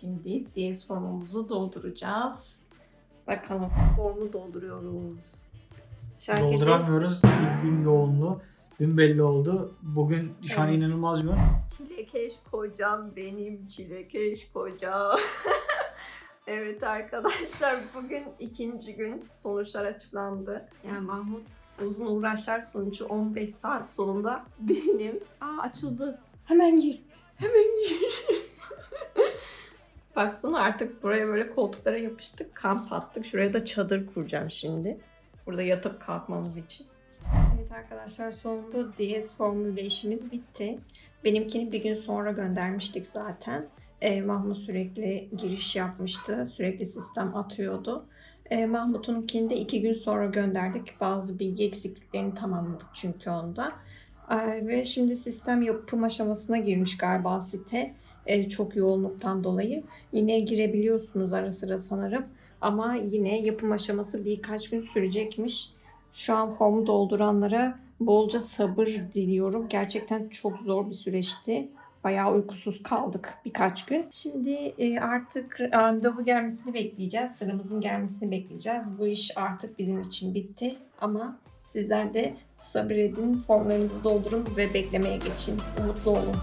Şimdi diyez formumuzu dolduracağız. Bakalım formu dolduruyoruz. Şarkı Dolduramıyoruz. İlk gün yoğunluğu. Dün belli oldu. Bugün şu an Evet. inanılmaz yoğun. Çilekeş kocam benim çilekeş kocam. evet arkadaşlar bugün ikinci gün sonuçlar açıklandı. Yani Mahmut uzun uğraşlar sonucu 15 saat sonunda benim aa açıldı. Hemen gir. Hemen gir. Baksana artık buraya böyle koltuklara yapıştık. Kamp attık. Şuraya da çadır kuracağım şimdi. Burada yatıp kalkmamız için. Evet arkadaşlar sonunda DS formülde işimiz bitti. Benimkini bir gün sonra göndermiştik zaten. Ee, Mahmut sürekli giriş yapmıştı. Sürekli sistem atıyordu. Ee, Mahmut'unkini de iki gün sonra gönderdik. Bazı bilgi eksikliklerini tamamladık çünkü onda. Ee, ve şimdi sistem yapım aşamasına girmiş galiba site. Ee, çok yoğunluktan dolayı. Yine girebiliyorsunuz ara sıra sanırım. Ama yine yapım aşaması birkaç gün sürecekmiş. Şu an formu dolduranlara bolca sabır diliyorum. Gerçekten çok zor bir süreçti. Bayağı uykusuz kaldık birkaç gün. Şimdi e, artık randevu gelmesini bekleyeceğiz. Sıramızın gelmesini bekleyeceğiz. Bu iş artık bizim için bitti. Ama sizler de sabredin, formlarınızı doldurun ve beklemeye geçin. Umutlu olun.